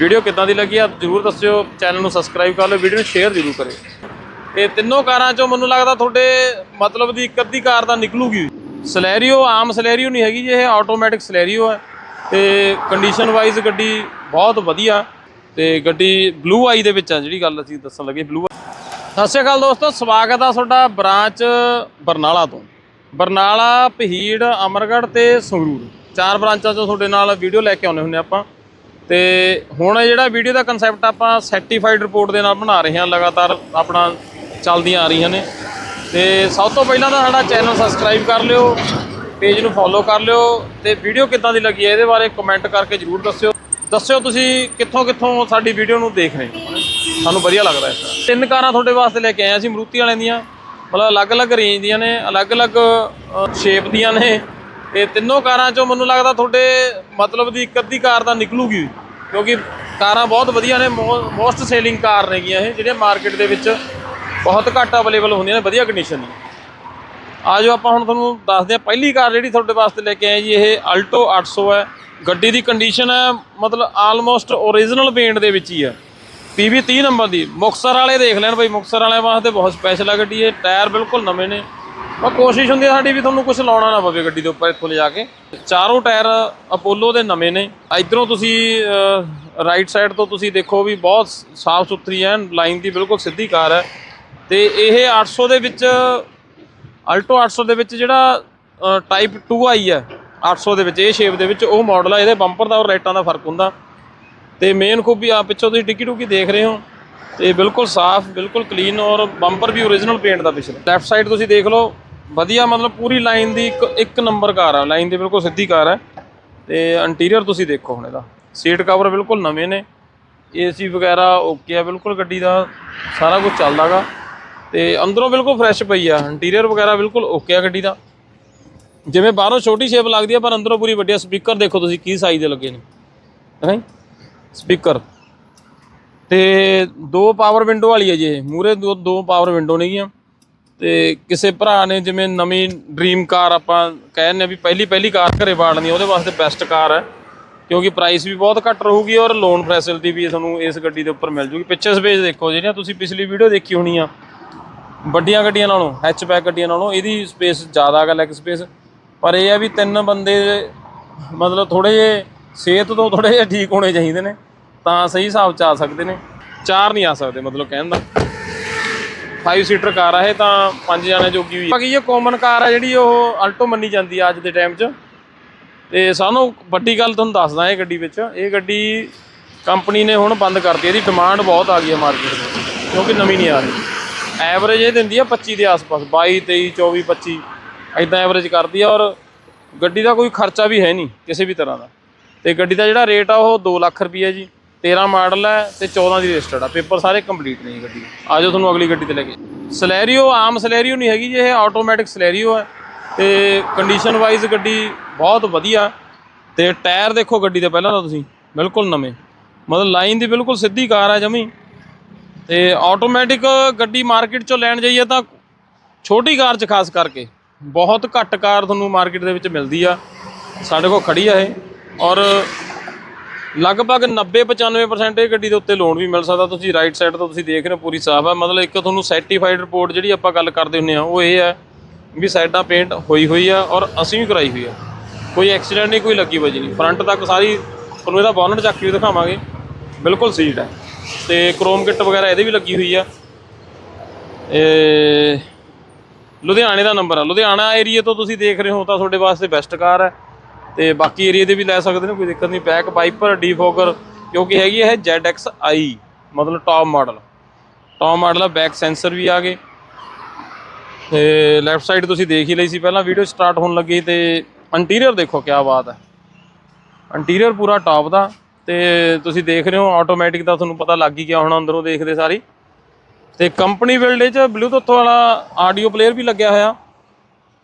Video ਕਿੱਦਾਂ ਦੀ ਲੱਗੀ ਆ, ਜਰੂਰ ਦੱਸਿਓ, ਚੈਨਲ ਨੂੰ ਸਬਸਕ੍ਰਾਈਬ ਕਰ ਲਿਓ, ਵੀਡੀਓ ਨੂੰ ਸ਼ੇਅਰ ਜਰੂਰ ਕਰਿਓ। ਇਹ ਤਿੰਨੋਂ ਕਾਰਾਂ ਚੋਂ ਮੈਨੂੰ ਲੱਗਦਾ ਤੁਹਾਡੇ ਮਤਲਬ ਦੀ ਇੱਕ ਅੱਧੀ ਕਾਰ ਤਾਂ ਨਿਕਲੂਗੀ। ਸਲੈਰੀਓ, ਆਮ ਸਲੈਰੀਓ ਨਹੀਂ ਹੈਗੀ ਜੀ, ਇਹ ਆਟੋਮੈਟਿਕ ਸਲੈਰੀਓ ਹੈ ਤੇ ਕੰਡੀਸ਼ਨ ਵਾਈਜ਼ ਗੱਡੀ ਬਹੁਤ ਵਧੀਆ, ਤੇ ਗੱਡੀ ਬਲੂ ਆਈ ਦੇ ਵਿੱਚ ਆ, ਜਿਹੜੀ ਗੱਲ ਅਸੀਂ ਦੱਸਣ ਲੱਗੇ ਬਲੂ ਸਤਿ ਸ਼੍ਰੀ ਅਕਾਲ ਦੋਸਤੋ, ਸਵਾਗਤ ਆ ਤੁਹਾਡਾ ਬ੍ਰਾਂਚ ਬਰਨਾਲਾ ਤੋਂ। ਬਰਨਾਲਾ ਪਹੀੜ ਅਮਰਗੜ੍ਹ ਤੇ ਸੰਗਰੂਰ। ਚਾਰ ਬ੍ਰਾਂਚਾਂ 'ਚੋਂ ਤੁਹਾਡੇ ਨਾਲ ਵੀਡੀਓ ਲੈ ਕੇ ਆਉਨੇ ਹੁੰਨੇ ਆਪਾਂ। ਤੇ ਹੁਣ ਜਿਹੜਾ ਵੀਡੀਓ ਦਾ ਕਨਸੈਪਟ ਆਪਾਂ ਸਰਟੀਫਾਈਡ ਰਿਪੋਰਟ ਦੇ ਨਾਲ ਬਣਾ ਰਹੇ ਹਾਂ, ਲਗਾਤਾਰ ਆਪਣਾ ਚੱਲਦੀਆਂ ਆ ਰਹੀਆਂ ਨੇ। ਤੇ ਸਭ ਤੋਂ ਪਹਿਲਾਂ ਤਾਂ ਸਾਡਾ ਚੈਨਲ ਸਬਸਕ੍ਰਾਈਬ ਕਰ ਲਿਓ ਪੇਜ ਨੂੰ ਫੋਲੋ ਕਰ ਲਿਓ, ਤੇ ਵੀਡੀਓ ਕਿੱਦਾਂ ਦੀ ਲੱਗੀ ਹੈ ਇਹਦੇ ਬਾਰੇ ਕਮੈਂਟ ਕਰਕੇ ਜਰੂਰ ਦੱਸਿਓ। ਦੱਸਿਓ ਤੁਸੀਂ ਕਿੱਥੋਂ ਕਿੱਥੋਂ ਸਾਡੀ ਵੀਡੀਓ ਨੂੰ ਦੇਖ ਰਹੇ ਹੋ। ਸਾਨੂੰ ਵਧੀਆ ਲੱਗਦਾ ਇਸ ਤਿੰਨ ਕਾਰਾਂ ਤੁਹਾਡੇ ਵਾਸਤੇ ਲੈ ਕੇ ਆਏ ਹਾਂ ਅਸੀਂ, ਮਰੂਤੀ ਵਾਲਿਆਂ ਦੀਆਂ। ਮਤਲਬ ਅਲੱਗ-ਅਲੱਗ ਰੇਂਜ ਦੀਆਂ ਨੇ, ਅਲੱਗ-ਅਲੱਗ ਸ਼ੇਪ ਦੀਆਂ ਨੇ। ਇਹ ਤਿੰਨੋਂ ਕਾਰਾਂ ਚੋਂ ਮੈਨੂੰ ਲੱਗਦਾ ਤੁਹਾਡੇ ਮਤਲਬ ਦੀ ਇੱਕ ਅੱਧੀ ਕਾਰ ਤਾਂ ਨਿਕਲੂਗੀ। ਕਿਉਂਕਿ ਕਾਰਾਂ ਬਹੁਤ ਵਧੀਆ ਨੇ ਮੋਸਟ ਸੇਲਿੰਗ ਕਾਰ ਨੇਗੀਆਂ ਇਹ, ਜਿਹੜੀਆਂ ਮਾਰਕੀਟ ਦੇ ਵਿੱਚ ਬਹੁਤ ਘੱਟ ਅਵੇਲੇਬਲ ਹੁੰਦੀਆਂ ਨੇ, ਵਧੀਆ ਕੰਡੀਸ਼ਨ ਦੀਆਂ ਆਜੋ ਆਪਾਂ ਹੁਣ ਤੁਹਾਨੂੰ ਦੱਸਦੇ ਹਾਂ, ਪਹਿਲੀ ਕਾਰ ਜਿਹੜੀ ਤੁਹਾਡੇ ਵਾਸਤੇ ਲੈ ਕੇ ਆਏ ਜੀ, ਇਹ ਅਲਟੋ 800 ਹੈ। ਗੱਡੀ ਦੀ ਕੰਡੀਸ਼ਨ ਹੈ, ਮਤਲਬ ਆਲਮੋਸਟ ਓਰੀਜਨਲ ਪੇਂਟ ਦੇ ਵਿੱਚ ਹੀ ਹੈ। PV 30 ਨੰਬਰ ਦੀ। ਮੁਕਸਰ ਵਾਲੇ ਦੇਖ ਲੈਣ ਬਈ ਮੁਕਸਰ ਵਾਲਿਆਂ ਵਾਸਤੇ ਬਹੁਤ ਸਪੈਸ਼ਲ ਆ ਗੱਡੀ, ਇਹ ਟਾਇਰ ਬਿਲਕੁਲ ਨਵੇਂ ਨੇ। ਪਰ ਕੋਸ਼ਿਸ਼ ਹੁੰਦੀ ਹੈ ਸਾਡੀ ਵੀ ਤੁਹਾਨੂੰ ਕੁਝ ਲਾਉਣਾ ਨਾ ਪਵੇ ਗੱਡੀ ਦੇ ਉੱਪਰ ਇੱਥੋਂ ਲਿਜਾ ਕੇ। ਚਾਰੋਂ ਟਾਇਰ ਅਪੋਲੋ ਦੇ ਨਵੇਂ ਨੇ। ਇਧਰੋਂ ਤੁਸੀਂ ਰਾਈਟ ਸਾਈਡ ਤੋਂ ਤੁਸੀਂ ਦੇਖੋ ਵੀ ਬਹੁਤ ਸਾਫ਼ ਸੁਥਰੀ ਹੈ ਲਾਈਨ ਦੀ ਬਿਲਕੁਲ ਸਿੱਧੀ ਕਾਰ ਹੈ। ਤੇ ਇਹ 800 ਦੇ ਵਿੱਚ ਅਲਟੋ 800 ਦੇ ਵਿੱਚ ਜਿਹੜਾ ਟਾਈਪ 2 ਆਈ ਹੈ 800 ਦੇ ਵਿੱਚ, ਇਹ ਸ਼ੇਪ ਦੇ ਵਿੱਚ ਉਹ ਮਾਡਲ ਆ, ਇਹਦੇ ਬੰਪਰ ਦਾ ਔਰ ਲਾਈਟਾਂ ਦਾ ਫ਼ਰਕ ਹੁੰਦਾ। ਤੇ ਮੇਨ ਖੂਬੀ ਆ, ਪਿੱਛੋਂ ਤੁਸੀਂ ਟਿੱਕੀ ਟੁਕੀ ਦੇਖ ਰਹੇ ਹੋ। ਤੇ ਬਿਲਕੁਲ ਸਾਫ਼, ਬਿਲਕੁਲ ਕਲੀਨ ਔਰ ਬੰਪਰ ਵੀ ਓਰੀਜਨਲ ਪੇਂਟ ਦਾ ਪਿਛਲੇ। ਲੈਫਟ ਸਾਈਡ ਤੁਸੀਂ ਦੇਖ ਲਓ ਵਧੀਆ, ਮਤਲਬ ਪੂਰੀ ਲਾਈਨ ਦੀ ਇੱਕ ਇੱਕ ਨੰਬਰ ਕਾਰ ਆ। ਲਾਈਨ ਦੀ ਬਿਲਕੁਲ ਸਿੱਧੀ ਕਾਰ ਹੈ ਤੇ ਇੰਟੀਰੀਅਰ ਤੁਸੀਂ ਦੇਖੋ ਹੁਣ ਇਹਦਾ। ਸੀਟ ਕਵਰ ਬਿਲਕੁਲ ਨਵੇਂ ਨੇ। ਏਸੀ ਵਗੈਰਾ ਓਕੇ ਆ ਬਿਲਕੁਲ ਗੱਡੀ ਦਾ। ਸਾਰਾ ਕੁਝ ਚੱਲਦਾਗਾ। ਤੇ ਅੰਦਰੋਂ ਬਿਲਕੁਲ ਫਰੈਸ਼ ਪਈ ਆ। ਇੰਟੀਰੀਅਰ ਵਗੈਰਾ ਬਿਲਕੁਲ ਓਕੇ ਆ ਗੱਡੀ ਦਾ। ਜਿਵੇਂ ਬਾਹਰੋਂ ਛੋਟੀ ਸ਼ੇਪ ਲੱਗਦੀ ਆ, ਪਰ ਅੰਦਰੋਂ ਪੂਰੀ ਵੱਡੀ ਸਪੀਕਰ ਦੇਖੋ ਤੁਸੀਂ ਕੀ ਸਾਈਜ਼ ਦੇ ਲੱਗੇ ਨੇ। ਹੈ ਸਪੀਕਰ ਤੇ ਦੋ ਪਾਵਰ ਵਿੰਡੋ ਵਾਲੀ ਹੈ ਜੀ ਮੂਰੇ ਦੋ ਦੋ ਪਾਵਰ ਵਿੰਡੋ ਨੇਗੀਆਂ। ਤੇ ਕਿਸੇ ਭਰਾ ਨੇ ਜਿਵੇਂ ਨਵੀਂ ਡ੍ਰੀਮ ਕਾਰ ਆਪਾਂ ਕਹਿੰਦੇ ਆ ਵੀ ਪਹਿਲੀ ਪਹਿਲੀ ਕਾਰ ਘਰੇ ਬਾੜਨੀ ਉਹਦੇ ਵਾਸਤੇ ਬੈਸਟ ਕਾਰ ਹੈ। ਕਿਉਂਕਿ ਪ੍ਰਾਈਸ ਵੀ ਬਹੁਤ ਘੱਟ ਰਹੂਗੀ ਔਰ ਲੋਨ ਫੈਸਿਲਿਟੀ ਵੀ ਤੁਹਾਨੂੰ ਇਸ ਗੱਡੀ ਦੇ ਉੱਪਰ ਮਿਲ ਜੂਗੀ। ਪਿੱਛੇ ਸਪੇਸ ਦੇਖੋ, ਜਿਹੜੀਆਂ ਤੁਸੀਂ ਪਿਛਲੀ ਵੀਡੀਓ ਦੇਖੀ ਹੋਣੀ ਆ, ਵੱਡੀਆਂ ਗੱਡੀਆਂ ਨਾਲੋਂ ਹੈਚਬੈਕ ਗੱਡੀਆਂ ਨਾਲੋਂ ਇਹਦੀ ਸਪੇਸ ਜ਼ਿਆਦਾ ਹੈ ਲੈਗ ਸਪੇਸ ਪਰ ਇਹ ਆ ਵੀ ਤਿੰਨ ਬੰਦੇ ਮਤਲਬ ਥੋੜੇ ਜੇ ਸਿਹਤ ਤੋਂ ਥੋੜੇ ਜਿਹਾ ਠੀਕ ਹੋਣੇ ਚਾਹੀਦੇ ਨੇ, ਤਾਂ ਸਹੀ ਹਿਸਾਬ ਚ ਆ ਸਕਦੇ ਨੇ। ਚਾਰ ਨਹੀਂ ਆ ਸਕਦੇ ਮਤਲਬ ਕਹਿਣ ਦਾ। 5 ਸੀਟਰ ਕਾਰ ਆ ਇਹ, ਤਾਂ ਪੰਜ ਜਣੇ ਜੋਗੀ ਹੋਈ ਬਾਕੀ ਇਹ ਕਾਮਨ ਕਾਰ ਆ ਜਿਹੜੀ ਉਹ ਅਲਟੋ ਮੰਨੀ ਜਾਂਦੀ ਆ ਅੱਜ ਦੇ ਟਾਈਮ 'ਚ। ਤੇ ਸਾਨੂੰ ਵੱਡੀ ਗੱਲ ਤੁਹਾਨੂੰ ਦੱਸਦਾ ਇਹ ਗੱਡੀ ਵਿੱਚ, ਇਹ ਗੱਡੀ ਕੰਪਨੀ ਨੇ ਹੁਣ ਬੰਦ ਕਰਤੀ, ਇਹਦੀ ਡਿਮਾਂਡ ਬਹੁਤ ਆ ਗਈ ਹੈ ਮਾਰਕੀਟ ਵਿੱਚ ਕਿਉਂਕਿ ਨਵੀਂ ਨਹੀਂ ਆ ਰਹੀ। ਐਵਰੇਜ ਇਹ ਦਿੰਦੀ ਆ 25 ਦੇ ਆਸ-ਪਾਸ 22 23 24 25 ਐਦਾਂ ਐਵਰੇਜ ਕਰਦੀ ਆ ਔਰ ਗੱਡੀ ਦਾ ਕੋਈ ਖਰਚਾ ਵੀ ਹੈ ਨਹੀਂ ਕਿਸੇ ਵੀ ਤਰ੍ਹਾਂ ਦਾ। ਤੇ ਗੱਡੀ ਦਾ ਜਿਹੜਾ ਰੇਟ ਆ ਉਹ 2 ਲੱਖ ਰੁਪਈਆ ਜੀ। 13 ਮਾਡਲ ਹੈ ਤੇ 14 ਦੀ ਰਜਿਸਟਰਡ ਆ। ਪੇਪਰ ਸਾਰੇ ਕੰਪਲੀਟ ਨੇ ਜੀ ਗੱਡੀ ਦੇ। ਆ ਜਾਓ ਤੁਹਾਨੂੰ ਅਗਲੀ ਗੱਡੀ ਤੇ ਲੈ ਕੇ ਸਲੈਰੀਓ, ਆਮ ਸਲੈਰੀਓ ਨਹੀਂ ਹੈਗੀ ਜੀ, ਇਹ ਆਟੋਮੈਟਿਕ ਸਲੈਰੀਓ ਹੈ। ਤੇ ਕੰਡੀਸ਼ਨ ਵਾਈਜ਼ ਗੱਡੀ ਬਹੁਤ ਵਧੀਆ। ਤੇ ਟਾਇਰ ਦੇਖੋ ਗੱਡੀ ਦੇ ਪਹਿਲਾਂ ਤਾਂ ਤੁਸੀਂ, ਬਿਲਕੁਲ ਨਵੇਂ। ਮਤਲਬ ਲਾਈਨ ਦੀ ਬਿਲਕੁਲ ਸਿੱਧੀ ਕਾਰ ਆ ਜਮੀ। ਤੇ ਆਟੋਮੈਟਿਕ ਗੱਡੀ ਮਾਰਕੀਟ ਚੋਂ ਲੈਣ ਜਾਈਏ ਤਾਂ ਛੋਟੀ ਕਾਰ 'ਚ ਖਾਸ ਕਰਕੇ, ਬਹੁਤ ਘੱਟ ਕਾਰ ਤੁਹਾਨੂੰ ਮਾਰਕੀਟ ਦੇ ਵਿੱਚ ਮਿਲਦੀ ਆ। ਸਾਡੇ ਕੋਲ ਖੜੀ ਆ ਇਹ। ਔਰ ਲਗਭਗ 90-95% ਇਹ ਗੱਡੀ ਦੇ ਉੱਤੇ ਲੋਨ ਵੀ ਮਿਲ ਸਕਦਾ। ਤੁਸੀਂ ਰਾਈਟ ਸਾਈਡ ਤੋਂ ਤੁਸੀਂ ਦੇਖ ਰਹੇ ਹੋ, ਪੂਰੀ ਸਾਫ਼ ਹੈ। ਮਤਲਬ ਇੱਕ ਤੁਹਾਨੂੰ ਸਰਟੀਫਾਈਡ ਰਿਪੋਰਟ ਜਿਹੜੀ ਆਪਾਂ ਗੱਲ ਕਰਦੇ ਹੁੰਨੇ ਆ ਉਹ ਇਹ ਹੈ ਵੀ ਸਾਈਡਾਂ ਪੇਂਟ ਹੋਈ ਹੋਈ ਆ ਔਰ ਅਸੀਂ ਵੀ ਕਰਾਈ ਹੋਈ ਆ। ਕੋਈ ਐਕਸੀਡੈਂਟ ਨਹੀਂ, ਕੋਈ ਲੱਗੀ ਵਜੀ ਨਹੀਂ। ਫਰੰਟ ਤੱਕ ਸਾਰੀ, ਤੁਹਾਨੂੰ ਇਹਦਾ ਬੋਨਟ ਚੱਕ ਕੇ ਦਿਖਾਵਾਂਗੇ। ਬਿਲਕੁਲ ਸੀਟ ਹੈ। ਤੇ ਕ੍ਰੋਮ ਕਿੱਟ ਵਗੈਰਾ ਇਹਦੇ ਵੀ ਲੱਗੀ ਹੋਈ ਆ। ਇਹ ਲੁਧਿਆਣੇ ਦਾ ਨੰਬਰ ਆ। ਲੁਧਿਆਣਾ ਏਰੀਆ ਤੋਂ ਤੁਸੀਂ ਦੇਖ ਰਹੇ ਹੋ ਤਾਂ ਤੁਹਾਡੇ ਵਾਸਤੇ ਬੈਸਟ ਕਾਰ ਹੈ। ਤੇ ਬਾਕੀ ਏਰੀਆ ਦੇ ਵੀ ਲੈ ਸਕਦੇ ਨੇ, ਕੋਈ ਦਿੱਕਤ ਨਹੀਂ। ਬੈਕ ਵਾਈਪਰ ਡੀਫੋਕਰ ਕਿਉਂਕਿ ਹੈਗੀ ਇਹ ZXi ਮਤਲਬ ਟੌਪ ਮਾਡਲ ਟੌਪ ਮਾਡਲ ਆ ਬੈਕ ਸੈਂਸਰ ਵੀ ਆ ਗਏ। ਤੇ ਲੈਫਟ ਸਾਈਡ ਤੁਸੀਂ ਦੇਖ ਹੀ ਲਈ ਸੀ ਪਹਿਲਾਂ ਵੀਡੀਓ ਸਟਾਰਟ ਹੋਣ ਲੱਗੀ ਤੇ ਇੰਟੀਰੀਅਰ ਦੇਖੋ ਕੀ ਬਾਤ ਹੈ ਇੰਟੀਰੀਅਰ ਪੂਰਾ ਟੌਪ ਦਾ, ਤੇ ਤੁਸੀਂ ਦੇਖ ਰਹੇ ਹੋ ਆਟੋਮੈਟਿਕ ਦਾ ਤੁਹਾਨੂੰ ਪਤਾ ਲੱਗ ਹੀ ਗਿਆ ਹੋਣਾ ਅੰਦਰੋਂ ਦੇਖਦੇ ਸਾਰੀ। ਤੇ ਕੰਪਨੀ ਬਿਲਡ 'ਚ ਬਲੂਟੁੱਥ ਵਾਲਾ ਆਡੀਓ ਪਲੇਅਰ ਵੀ ਲੱਗਿਆ ਹੋਇਆ।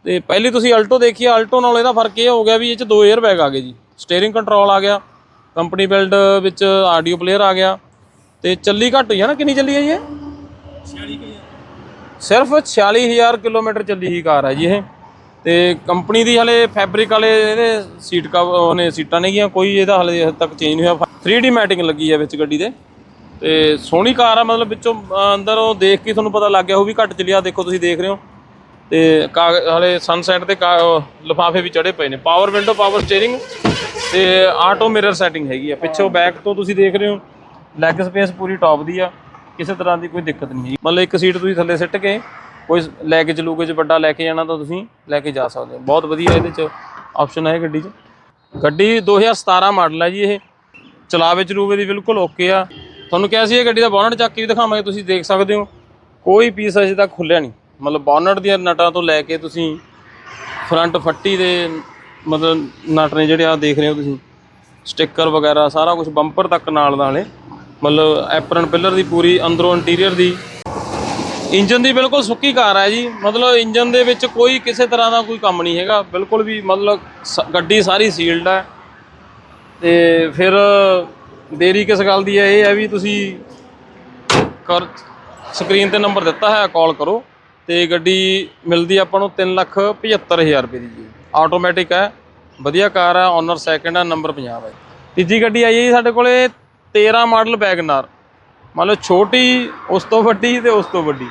ਤੇ ਪਹਿਲੀ ਤੁਸੀਂ ਅਲਟੋ ਦੇਖੀ ਅਲਟੋ ਨਾਲ ਇਹਦਾ ਫ਼ਰਕ ਇਹ ਹੋ ਗਿਆ ਵੀ ਇਹ 'ਚ ਦੋ 에ਅਰ ਬੈਗ ਆ ਗਏ ਜੀ। ਸਟੀਅਰਿੰਗ ਕੰਟਰੋਲ ਆ ਗਿਆ ਕੰਪਨੀ ਬਿਲਡ ਵਿੱਚ ਆਡੀਓ ਪਲੇਅਰ ਆ ਗਿਆ। ਤੇ ਚੱਲੀ ਘੱਟ ਹੋਈ ਹੈ ਨਾ ਕਿੰਨੀ ਚੱਲੀ ਹੈ ਜੀ ਇਹ? ਸਿਰਫ 46000 ਕਿਲੋਮੀਟਰ ਚੱਲੀ ਹੀ ਕਾਰ ਹੈ ਜੀ ਇਹ। ਤੇ ਕੰਪਨੀ ਦੀ ਹਲੇ ਫੈਬਰਿਕ ਵਾਲੇ ਇਹਦੇ ਸੀਟ ਕਵ ਨੇ ਸੀਟਾਂ ਨੇਗੀਆਂ ਕੋਈ ਇਹਦਾ ਹਲੇ ਤੱਕ ਚੇਂਜ ਨਹੀਂ ਹੋਇਆ। 3D ਮੈਟਿੰਗ ਲੱਗੀ ਹੈ ਵਿੱਚ ਗੱਡੀ ਦੇ। ਤੇ ਸੋਹਣੀ ਕਾਰ ਆ ਮਤਲਬ ਵਿੱਚੋਂ ਅਹ, ਅੰਦਰੋਂ ਦੇਖ ਕੇ ਤੁਹਾਨੂੰ ਪਤਾ ਲੱਗ ਗਿਆ ਉਹ ਵੀ ਘੱਟ ਚੱਲਿਆ ਦੇਖੋ ਤੁਸੀਂ ਦੇਖ ਰਹੇ ਹੋ। ਤੇ ਕਾਗ- ਹਲੇ ਸਨਸੈਟ ਤੇ ਲਿਫਾਫੇ ਵੀ ਚੜੇ ਪਏ ਨੇ। ਪਾਵਰ ਵਿੰਡੋ ਪਾਵਰ ਸਟੀਅਰਿੰਗ ਤੇ ਆਟੋ ਮਿਰਰ ਸੈਟਿੰਗ ਹੈਗੀ ਆ। ਪਿੱਛੋਂ ਬੈਕ ਤੋਂ ਤੁਸੀਂ ਦੇਖ ਰਹੇ ਹੋ ਲੈਗ ਸਪੇਸ ਪੂਰੀ ਟੌਪ ਦੀ ਆ। ਕਿਸੇ ਤਰ੍ਹਾਂ ਦੀ ਕੋਈ ਦਿੱਕਤ ਨਹੀਂ ਹੈ ਮਤਲਬ ਇੱਕ ਸੀਟ ਤੁਸੀਂ ਥੱਲੇ ਸਿੱਟ ਕੇ ਕੋਈ ਲੈਗੇਜ ਲੂਗੇਜ ਵੱਡਾ ਲੈ ਕੇ ਜਾਣਾ ਤਾਂ ਤੁਸੀਂ ਲੈ ਕੇ ਜਾ ਸਕਦੇ ਹੋ। ਬਹੁਤ ਵਧੀਆ ਇਹਦੇ ਚ ਆਪਸ਼ਨ ਹੈ ਗੱਡੀ 'ਚ। ਗੱਡੀ 2017 ਮਾਡਲ ਹੈ ਜੀ ਇਹ। ਚਲਾਵੇ ਚਲੂਵੇ ਦੀ ਬਿਲਕੁਲ ਓਕੇ ਆ। ਤੁਹਾਨੂੰ ਕਿਹਾ ਸੀ ਇਹ ਗੱਡੀ ਦਾ ਬੋਨਟ ਚੱਕ ਕੇ ਵੀ ਦਿਖਾਵਾਂਗੇ, ਤੁਸੀਂ ਦੇਖ ਸਕਦੇ ਹੋ। ਕੋਈ ਪੀਸ ਅਜੇ ਤੱਕ ਖੁੱਲਿਆ ਨਹੀਂ। ਮਤਲਬ ਬੋਨਟ ਦੀਆਂ ਨਟਾਂ ਤੋਂ ਲੈ ਕੇ ਤੁਸੀਂ ਫਰੰਟ ਫੱਟੀ ਦੇ ਮਤਲਬ ਨਟ ਨੇ ਜਿਹੜੇ ਆ ਦੇਖ ਰਹੇ ਹੋ ਤੁਸੀਂ, ਸਟicker ਵਗੈਰਾ, ਸਾਰਾ ਕੁਝ ਬੰਪਰ ਤੱਕ ਨਾਲ ਨਾਲੇ ਮਤਲਬ ਐਪਰਨ ਪਿਲਰ ਦੀ ਪੂਰੀ, ਅੰਦਰੋਂ ਇੰਟੀਰੀਅਰ ਦੀ। ਇੰਜਨ ਦੀ ਬਿਲਕੁਲ ਸੁੱਕੀ ਕਾਰ ਹੈ ਜੀ। ਮਤਲਬ ਇੰਜਨ ਦੇ ਵਿੱਚ ਕੋਈ ਕਿਸੇ ਤਰ੍ਹਾਂ ਦਾ ਕੋਈ ਕੰਮ ਨਹੀਂ ਹੈਗਾ। ਬਿਲਕੁਲ ਵੀ ਮਤਲਬ ਸ- ਗੱਡੀ ਸਾਰੀ ਸੀਲਡ ਹੈ। ਤੇ ਫਿਰ ਦੇਰੀ ਕਿਸ ਗੱਲ ਦੀ ਹੈ? ਇਹ ਹੈ ਵੀ ਤੁਸੀਂ ਕਰ ਸਕਰੀਨ ਤੇ ਨੰਬਰ ਦਿੱਤਾ ਹੈ ਕਾਲ ਕਰੋ। ਤੇ ਗੱਡੀ ਮਿਲਦੀ ਆਪਾਂ ਨੂੰ 375000 ਰੁਪਏ ਦੀ ਜੀ। ਆਟੋਮੈਟਿਕ ਹੈ, ਵਧੀਆ ਕਾਰ ਹੈ ਓਨਰ ਸੈਕਿੰਡ ਹੈ ਨੰਬਰ 50 ਹੈ। ਤੀਜੀ ਗੱਡੀ ਆਈ ਹੈ ਜੀ ਸਾਡੇ ਕੋਲੇ 13 ਮਾਡਲ ਵੈਗਨਾਰ ਮੰਨ ਲਓ ਛੋਟੀ, ਉਸ ਤੋਂ ਵੱਡੀ ਤੇ ਉਸ ਤੋਂ ਵੱਡੀ।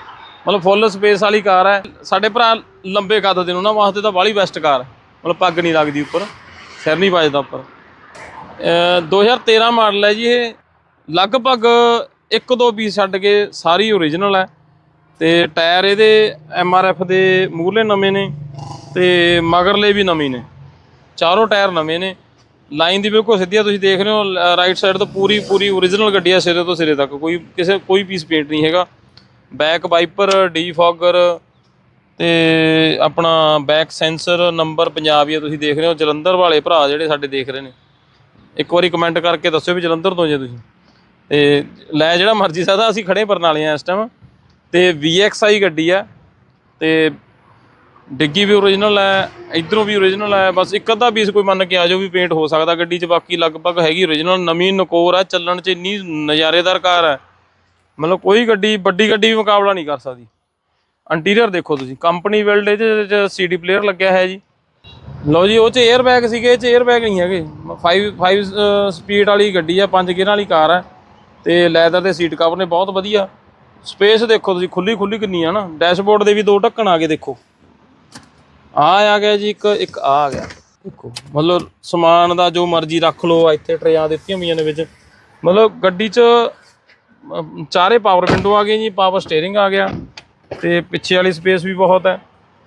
ਮਤਲਬ ਫੁੱਲ ਸਪੇਸ ਵਾਲੀ ਕਾਰ ਹੈ। ਸਾਡੇ ਭਰਾ ਲੰਬੇ ਕੱਦ ਦੇ ਨੂੰ ਨਾ ਵਾਸਤੇ ਤਾਂ ਬਾਹਲੀ ਬੈਸਟ ਕਾਰ ਮਤਲਬ ਪੱਗ ਨਹੀਂ ਲੱਗਦੀ ਉੱਪਰ, ਸਿਰ ਨਹੀਂ ਵੱਜਦਾ ਉੱਪਰ। ਅਹ 2013 ਮਾਡਲ ਹੈ ਜੀ ਇਹ। ਲਗਭਗ ਇੱਕ ਦੋ ਪੀਸ ਛੱਡ ਕੇ ਸਾਰੀ ਓਰੀਜਨਲ ਹੈ। ਤੇ ਟਾਇਰ ਇਹਦੇ ਐਫ ਦੇ ਮੂਹਰਲੇ ਨਵੇਂ ਨੇ ਤੇ ਮਗਰਲੇ ਵੀ ਨਵੇਂ ਨੇ। ਚਾਰੋਂ ਟਾਇਰ ਨਵੇਂ ਨੇ। ਲਾਈਨ ਦੀ ਬਿਲਕੁਲ ਸਿੱਧੀ ਆ, ਤੁਸੀਂ ਦੇਖ ਰਹੇ ਹੋ ਰਾਈਟ ਸਾਈਡ ਤੋਂ ਪੂਰੀ ਪੂਰੀ ਓਰੀਜਨਲ ਗੱਡੀ ਆ ਸਿਰੇ ਤੋਂ ਸਿਰੇ ਤੱਕ। ਕੋਈ ਕਿਸੇ, ਕੋਈ ਪੀਸ ਪੇਂਟ ਨਹੀਂ ਹੈਗਾ। ਬੈਕ ਵਾਈਪਰ ਡੀਫੌਗਰ ਤੇ ਆਪਣਾ ਬੈਕ ਸੈਂਸਰ ਨੰਬਰ ਪੰਜਾਬ ਹੀ ਆ, ਤੁਸੀਂ ਦੇਖ ਰਹੇ ਹੋ। ਜਲੰਧਰ ਵਾਲੇ ਭਰਾ ਜਿਹੜੇ ਸਾਡੇ ਦੇਖ ਰਹੇ ਨੇ। ਇੱਕ ਵਾਰੀ ਕਮੈਂਟ ਕਰਕੇ ਦੱਸਿਓ ਵੀ ਜਲੰਧਰ ਤੋਂ ਜੇ ਤੁਸੀਂ। ਤੇ ਲੈ ਜਿਹੜਾ ਮਰਜ਼ੀ ਸਕਦਾ ਅਸੀਂ ਖੜੇ ਬਰਨਾਲੇ ਆ ਇਸ ਟਾਈਮ ਤੇ VXI ਗੱਡੀ ਆ, ਤੇ ਡਿੱਗੀ ਵੀ ਓਰੀਜਨਲ ਹੈ, ਇਧਰੋਂ ਵੀ ਓਰੀਜਨਲ ਹੈ, ਬਸ ਇੱਕ ਅੱਧਾ ਪੀਸ ਕੋਈ ਮੰਨ ਕੇ ਆ ਜਾਓ ਵੀ ਪੇਂਟ ਹੋ ਸਕਦਾ ਗੱਡੀ 'ਚ, ਬਾਕੀ ਲਗਭਗ ਹੈਗੀ ਓਰੀਜਨਲ ਨਵੀਂ ਨਕੋਰ ਹੈ ਚੱਲਣ 'ਚ ਇੰਨੀ ਨਜ਼ਾਰੇਦਾਰ ਕਾਰ ਹੈ ਮਤਲਬ ਕੋਈ ਗੱਡੀ, ਵੱਡੀ ਗੱਡੀ ਵੀ ਮੁਕਾਬਲਾ ਨਹੀਂ ਕਰ ਸਕਦੀ। ਇੰਟੀਰੀਅਰ ਦੇਖੋ ਤੁਸੀਂ ਕੰਪਨੀ ਬਿਲਡ ਇਹਦੇ ਚ ਸੀਡੀ ਪਲੇਅਰ ਲੱਗਿਆ ਹੈ ਜੀ। ਲਓ ਜੀ, ਉਹ ਚ 에ਅਰ ਬੈਗ ਸੀਗੇ, ਇਹ ਚ 에ਅਰ ਬੈਗ ਨਹੀਂ ਹੈਗੇ। 5 5 ਸਪੀਡ ਵਾਲੀ ਗੱਡੀ ਆ, ਪੰਜ ਗੇਅਰਾਂ ਵਾਲੀ ਕਾਰ ਹੈ ਤੇ ਲੈਦਰ ਦੇ ਸੀਟ ਕਵਰ ਨੇ, ਬਹੁਤ ਵਧੀਆ। ਸਪੇਸ ਦੇਖੋ ਤੁਸੀਂ ਖੁੱਲੀ ਖੁੱਲੀ ਕਿੰਨੀ ਆ ਨਾ। ਡੈਸ਼ਬੋਰਡ ਦੇ ਵੀ ਦੋ ਢੱਕਣ ਆ ਗਏ, ਦੇਖੋ। ਆ ਆ ਗਿਆ ਜੀ ਇੱਕ ਇੱਕ ਆ ਆ ਗਿਆ। ਦੇਖੋ, ਮਤਲਬ ਸਮਾਨ ਦਾ ਜੋ ਮਰਜ਼ੀ ਰੱਖ ਲਓ ਇੱਥੇ ਟਰੇਆਂ ਦਿੱਤੀਆਂ ਹੋਈਆਂ ਨੇ ਵਿੱਚ। ਮਤਲਬ ਗੱਡੀ 'ਚ ਚਾਰੇ ਪਾਵਰ ਵਿੰਡੋ ਆ ਗਏ ਜੀ ਪਾਵਰ ਸਟੀਅਰਿੰਗ ਆ ਗਿਆ। ਤੇ ਪਿੱਛੇ ਵਾਲੀ ਸਪੇਸ ਵੀ ਬਹੁਤ ਹੈ।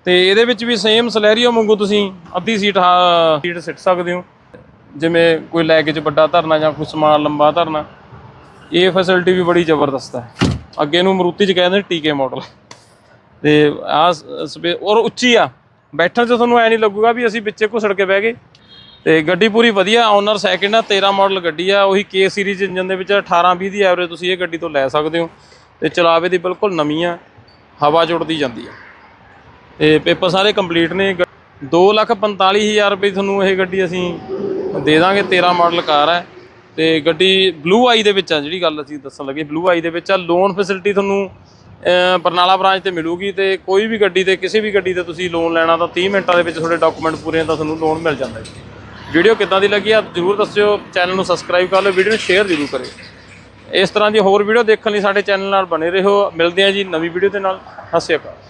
ਤੇ ਇਹਦੇ ਵਿੱਚ ਵੀ ਸੇਮ ਸਲੈਰੀਓ ਵਾਂਗੂ ਤੁਸੀਂ ਅੱਧੀ ਸੀਟ, ਹਾ, ਸੀਟ ਸਿੱਟ ਸਕਦੇ ਹੋ। ਜਿਵੇਂ ਕੋਈ ਲੈ ਕੇ 'ਚ ਵੱਡਾ ਧਰਨਾ ਜਾਂ ਕੋਈ ਸਮਾਨ ਲੰਬਾ ਧਰਨਾ, ਇਹ ਫੈਸਿਲਿਟੀ ਵੀ ਬੜੀ ਜ਼ਬਰਦਸਤ ਹੈ। ਅੱਗੇ ਨੂੰ ਮਰੂਤੀ 'ਚ ਕਹਿੰਦੇ ਟੀਕੇ ਮਾਡਲ ਤੇ ਆ ਸਪੇ, ਔਰ ਉੱਚੀ ਆ। ਬੈਠਣ 'ਚ ਤੁਹਾਨੂੰ ਐ ਨਹੀਂ ਲੱਗੂਗਾ ਵੀ ਅਸੀਂ ਵਿੱਚੇ ਘੁਸੜ ਕੇ ਬਹਿ ਗਏ। ਤੇ ਗੱਡੀ ਪੂਰੀ ਵਧੀਆ ਓਨਰ ਸੈਕਿੰਡ ਆ 13 ਮਾਡਲ ਗੱਡੀ ਆ, ਉਹੀ ਕੇ ਸੀਰੀਜ਼ ਇੰਜਨ ਦੇ ਵਿੱਚ 18 20 ਦੀ ਐਵਰੇਜ ਤੁਸੀਂ ਇਹ ਗੱਡੀ ਤੋਂ ਲੈ ਸਕਦੇ ਹੋ। ਤੇ ਚਲਾਵੇ ਦੀ ਬਿਲਕੁਲ ਨਵੀਂ ਆ, ਹਵਾ ਜੁੜਦੀ ਜਾਂਦੀ ਆ। ਤੇ ਪੇਪਰ ਸਾਰੇ ਕੰਪਲੀਟ ਨੇ। 245000 ਰੁਪਏ ਤੁਹਾਨੂੰ ਇਹ ਗੱਡੀ ਅਸੀਂ ਦੇ ਦਾਂਗੇ 13 ਮਾਡਲ ਕਾਰ ਹੈ ਤੇ ਗੱਡੀ ਬਲੂ ਆਈ ਦੇ ਵਿੱਚ ਆ, ਜਿਹੜੀ ਗੱਲ ਅਸੀਂ ਦੱਸਣ ਲੱਗੇ ਬਲੂ ਆਈ ਦੇ ਵਿੱਚ ਆ। ਲੋਨ ਫੈਸਿਲਿਟੀ ਤੁਹਾਨੂੰ ਬਰਨਾਲਾ ਬ੍ਰਾਂਚ ਤੇ ਮਿਲੂਗੀ ਤੇ ਕੋਈ ਵੀ ਗੱਡੀ ਤੇ, ਕਿਸੇ ਵੀ ਗੱਡੀ ਤੇ ਤੁਸੀਂ ਲੋਨ ਲੈਣਾ ਤਾਂ 30 ਮਿੰਟਾਂ ਦੇ ਵਿੱਚ ਤੁਹਾਡੇ ਡਾਕੂਮੈਂਟ ਪੂਰੇ ਤਾਂ ਤੁਹਾਨੂੰ ਲੋਨ ਮਿਲ ਜਾਂਦਾ ਹੈ ਵੀਡੀਓ ਕਿੱਦਾਂ ਦੀ ਲੱਗੀ ਆ, ਜਰੂਰ ਦੱਸਿਓ ਚੈਨਲ ਨੂੰ ਸਬਸਕ੍ਰਾਈਬ ਕਰ ਲਓ ਵੀਡੀਓ ਨੂੰ ਸ਼ੇਅਰ ਜ਼ਰੂਰ ਕਰਿਓ। ਇਸ ਤਰ੍ਹਾਂ ਦੀ ਹੋਰ ਵੀਡੀਓ ਦੇਖਣ ਲਈ ਸਾਡੇ ਚੈਨਲ ਨਾਲ ਬਣੇ ਰਹੋ। ਮਿਲਦੇ ਹਾਂ ਜੀ ਨਵੀਂ ਵੀਡੀਓ ਦੇ ਨਾਲ। ਸਤਿ ਸ਼੍ਰੀ ਅਕਾਲ।